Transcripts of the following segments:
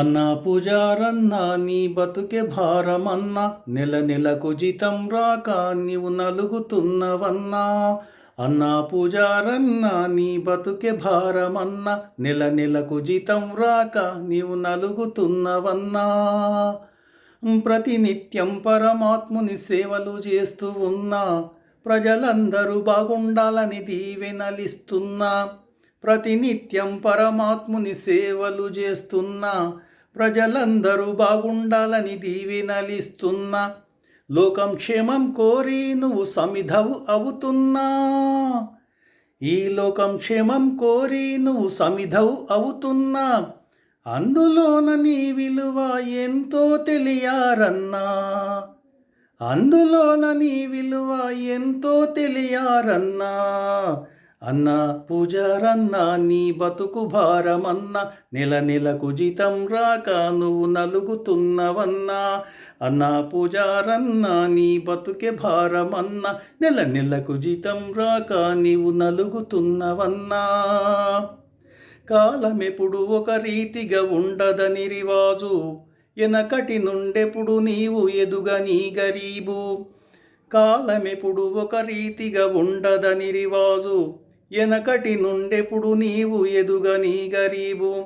అన్నా పూజారన్నా నీ బతుకే భారమన్నా నెల నెలకు జీతం రాక నీవు నలుగుతున్నవన్నా. అన్నా పూజారన్నా నీ బతుకే భారమన్నా నెల నెలకు జీతం రాక నీవు నలుగుతున్నవన్నా. ప్రతినిత్యం పరమాత్ముని సేవలు చేస్తూ ఉన్నా. ప్రజలందరూ బాగుండాలని దీవెనలిస్తున్నా ప్రతినిత్యం పరమాత్ముని సేవలు చేస్తున్నా. ప్రజలందరూ బాగుండాలని దీవెనలిస్తున్నా లోకం క్షేమం కోరి నువ్వు సమిధవు అవుతున్నా. ఈ లోకం క్షేమం కోరి నువ్వు సమిధవు అవుతున్నా. అందులోన నీ విలువ ఎంతో తెలియారన్నా. అందులోన నీ విలువ ఎంతో తెలియారన్నా. అన్న పూజారన్నా నీ బతుకు భారమన్నా నెల నెలకు జితం రాక నువ్వు నలుగుతున్నవన్నా. అన్న పూజారన్నా నీ బతుకే భారమన్నా నెల నెలకు జితం రాక నీవు నలుగుతున్నవన్నా. కాలమెప్పుడు ఒక రీతిగా ఉండదని రివాజు ఎనకటి నుండెప్పుడు నీవు ఎదుగని గరీబు. కాలమెప్పుడు ఒక రీతిగా ఉండదని రివాజు ఎనకటి నుండెప్పుడు నీవు ఎదుగని గరీబు.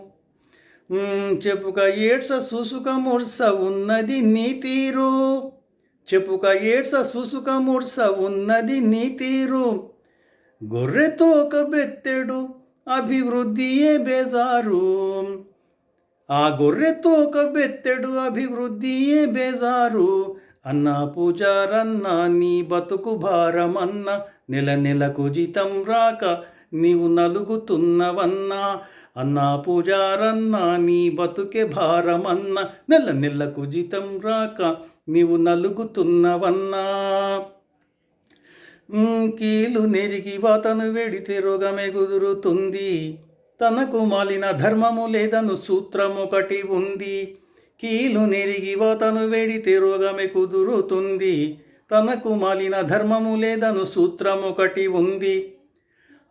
చెప్పుక ఏడ్స సుసుక ముర్స ఉన్నది నీ తీరు. చెప్పుక ఏడ్స సుసుక ముర్స ఉన్నది నీ తీరు. గొర్రెతో ఒక బెత్తెడు అభివృద్ధియే బేజారు. ఆ గొర్రెతో ఒక బెత్తెడు అభివృద్ధియే బేజారు. అన్న పూజారన్న నీ బతుకు భారమన్న నెల నెలకు జీతం రాక నీవు నలుగుతున్నవన్నా. అన్నా పూజారన్న నీ బతుకే భారమన్న నెల నెలకు జీతం రాక నీవు నలుగుతున్నవన్నా. కీలు నెరిగి వాతను వెడితే రోగమే కుదురుతుంది. తనకు మాలిన ధర్మము లేదను సూత్రము ఒకటి ఉంది. కీలు నెరిగివ తను వెడితే రోగమే కుదురుతుంది. తనకు మాలిన ధర్మము లేదను సూత్రం ఒకటి ఉంది.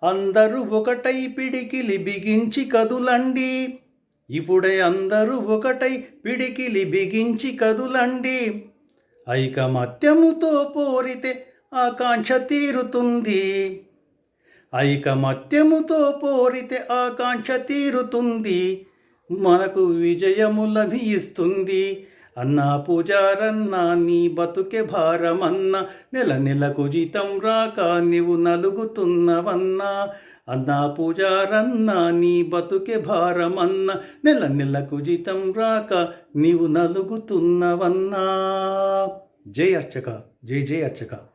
అందరూ ఒకటై పిడికిలి బిగించి కదులండి. ఇప్పుడే అందరూ ఒకటై పిడికిలి బిగించి కదులండి. ఐకమత్యముతో పోరితే ఆకాంక్ష తీరుతుంది. ఐకమత్యముతో పోరితే ఆకాంక్ష తీరుతుంది. మనకు విజయము లభిస్తుంది అన్నా పూజారన్నా నీ బతుకే భారమన్న నెల నెలకు జీతం రాక నీవు నలుగుతున్నవన్నా. అన్నా పూజారన్నా నీ బతుకే భారమన్న నెల నెలకు జీతం రాక నీవు నలుగుతున్నవన్నా. జై అర్చక జై జై అర్చక.